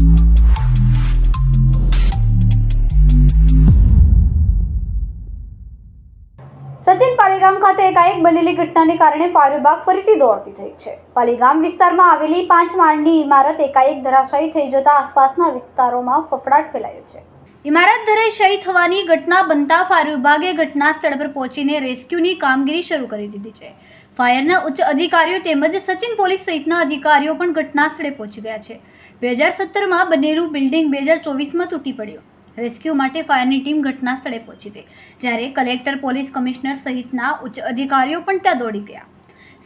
સચિન પાલીગામ ખાતે એકાએક બનેલી ઘટનાને કારણે ફાયર વિભાગ ફરીથી દોડતી થઈ છે. પાલીગામ વિસ્તારમાં આવેલી પાંચ માળની ઇમારત એકાએક ધરાશાયી થઈ જતા આસપાસના વિસ્તારોમાં ફફડાટ ફેલાયો છે. ઇમારત ધરાશાયી થવાની ઘટના બનતા ફાયર વિભાગે ઘટના સ્થળ પર પહોંચીને રેસ્ક્યુની કામગીરી શરૂ કરી દીધી છે. ફાયરના ઉચ્ચ અધિકારીઓ તેમજ સચિન પોલીસ સહિતના અધિકારીઓ પણ ઘટના સ્થળે પહોંચી ગયા છે. બે હજાર સત્તરમાં બનેલું બિલ્ડિંગ બે હજાર ચોવીસમાં તૂટી પડ્યું. રેસ્ક્યુ માટે ફાયરની ટીમ ઘટના સ્થળે પહોંચી ગઈ, જ્યારે કલેક્ટર, પોલીસ કમિશનર સહિતના ઉચ્ચ અધિકારીઓ પણ ત્યાં દોડી ગયા.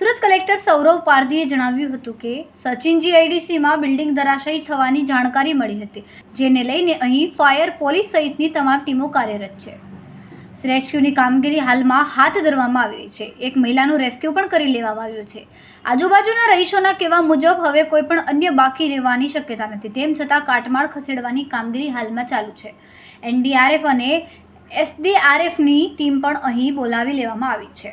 સુરત કલેક્ટર સૌરવ પારધીએ જણાવ્યું હતું કે, સચિનજી આઈડીસીમાં બિલ્ડિંગ ધરાશાયી થવાની જાણકારી મળી હતી, જેને લઈને અહીં ફાયર પોલીસ સહિતની તમામ ટીમો કાર્યરત છે. રેસ્ક્યુની કામગીરી હાલમાં હાથ ધરવામાં આવી છે. એક મહિલાનું રેસ્ક્યુ પણ કરી લેવામાં આવ્યું છે. આજુબાજુના રહીશોના કહેવા મુજબ, હવે કોઈ પણ અન્ય બાકી રહેવાની શક્યતા નથી. તેમ છતાં કાટમાળ ખસેડવાની કામગીરી હાલમાં ચાલુ છે. એનડીઆરએફ અને એસડીઆરએફની ટીમ પણ અહીં બોલાવી લેવામાં આવી છે.